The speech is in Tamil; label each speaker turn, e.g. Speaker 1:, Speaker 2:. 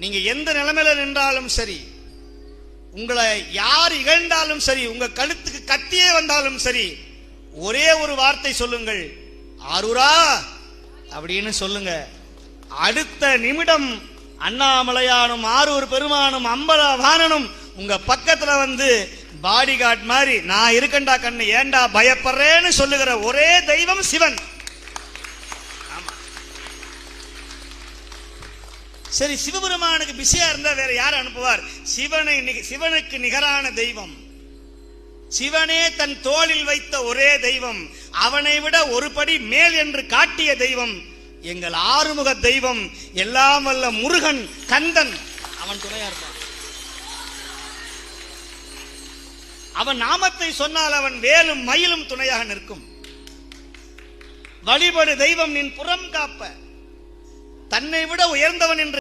Speaker 1: நீங்க எந்த நிலைமையில நின்றாலும் சரி உங்களை யார் இகழ்ந்தாலும் சரி உங்க கழுத்துக்கு கத்தியே வந்தாலும் சரி ஒரே ஒரு வார்த்தை சொல்லுங்கள். ஆரூரா! அப்படின்னு சொல்லுங்க. அடுத்த நிமிடம் அண்ணாமலையானும் ஆரூர் பெருமானும் அம்பல வாணனும் உங்க பக்கத்துல வந்து பாடி கார்டு மாதிரி நான் இருக்கண்டா கண்ணு ஏண்டா பயப்படுறேன்னு சொல்லுகிற ஒரே தெய்வம் சிவன். சரி சிவபெருமானுக்கு பிஸியா இருந்தா வேற யார் அனுப்புவார்? சிவனை சிவனுக்கு நிகரான தெய்வம். சிவனே தன் தோளில் வைத்த ஒரே தெய்வம். அவனை விட ஒரு படி மேல் என்று காட்டிய தெய்வம். எங்கள் ஆறுமுக தெய்வம். எல்லாம் வல்ல முருகன் கந்தன். அவன் துணையா இருப்பான். அவன் நாமத்தை சொன்னால் அவன் வேலும் மயிலும் துணையாக நிற்கும். வழிபடு தெய்வம் நின் புறம் காப்ப. தன்னை விட உயர்ந்தவன் என்று